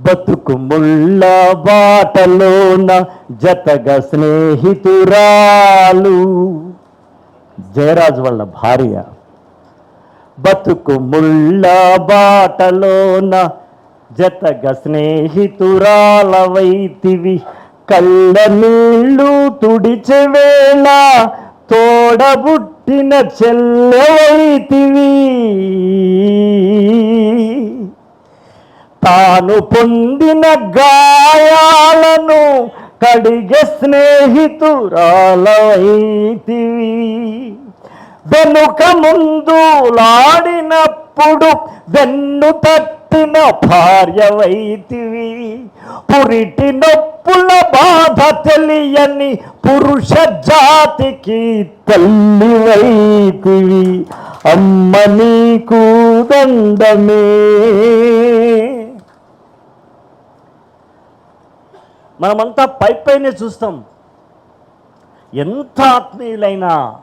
బతుకు ముళ్ళ బాటలోన జతగా స్నేహితురాలు. జయరాజు వాళ్ళ భార్య. బతుకు ముళ్ళ బాటలోన జతగ స్నేహితురాలవైతివి. కళ్ళ నీళ్ళు తుడిచే తోడబుట్టిన చెల్లెవైతివి. తాను పొందిన గాయాలను కడిగే స్నేహితురాలైతివి. వెనుక ముందు లాడినప్పుడు వెన్ను తట్టిన భార్యవైతివి. పురిటి నొప్పుల బాధ తెలియని పురుష జాతికి తల్లివైతివి. అమ్మ నీకు దండమే. మనమంతా పై పైనే చూస్తాం. ఎంత ఆత్మీయులైనా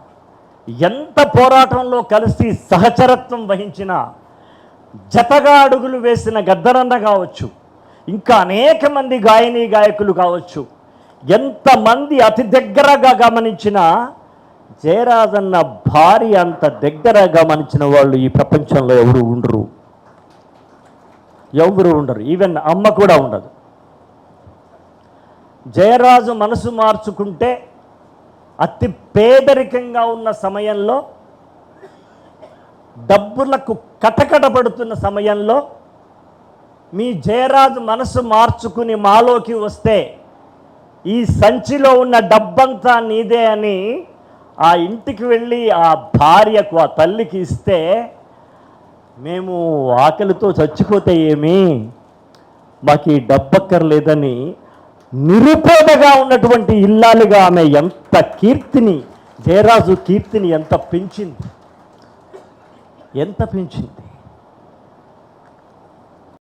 ఎంత పోరాటంలో కలిసి సహచరత్వం వహించిన జతగా అడుగులు వేసిన గద్దరన్న కావచ్చు ఇంకా అనేక మంది గాయని గాయకులు కావచ్చు ఎంతమంది అతి దగ్గరగా గమనించిన జయరాజన్న భార్య అంత దగ్గర గమనించిన వాళ్ళు ఈ ప్రపంచంలో ఎవరు ఉండరు. ఎవరు ఉండరు. ఈవెన్ అమ్మ కూడా ఉండదు. జయరాజు మనసు మార్చుకుంటే అతి పేదరికంగా ఉన్న సమయంలో డబ్బులకు కటకట పడుతున్న సమయంలో మీ జయరాజు మనసు మార్చుకుని మాలోకి వస్తే ఈ సంచిలో ఉన్న డబ్బంతా నీదే అని ఆ ఇంటికి వెళ్ళి ఆ భార్యకు ఆ తల్లికి ఇస్తే మేము ఆకలితో చచ్చిపోతే ఏమి? మాకు ఈ డబ్బక్కర్లేదని నిరుపేదగా ఉన్నటువంటి ఇల్లాలుగా ఆమె ఎంత కీర్తిని జయరాజు కీర్తిని ఎంత పెంచింది? ఎంత పెంచింది?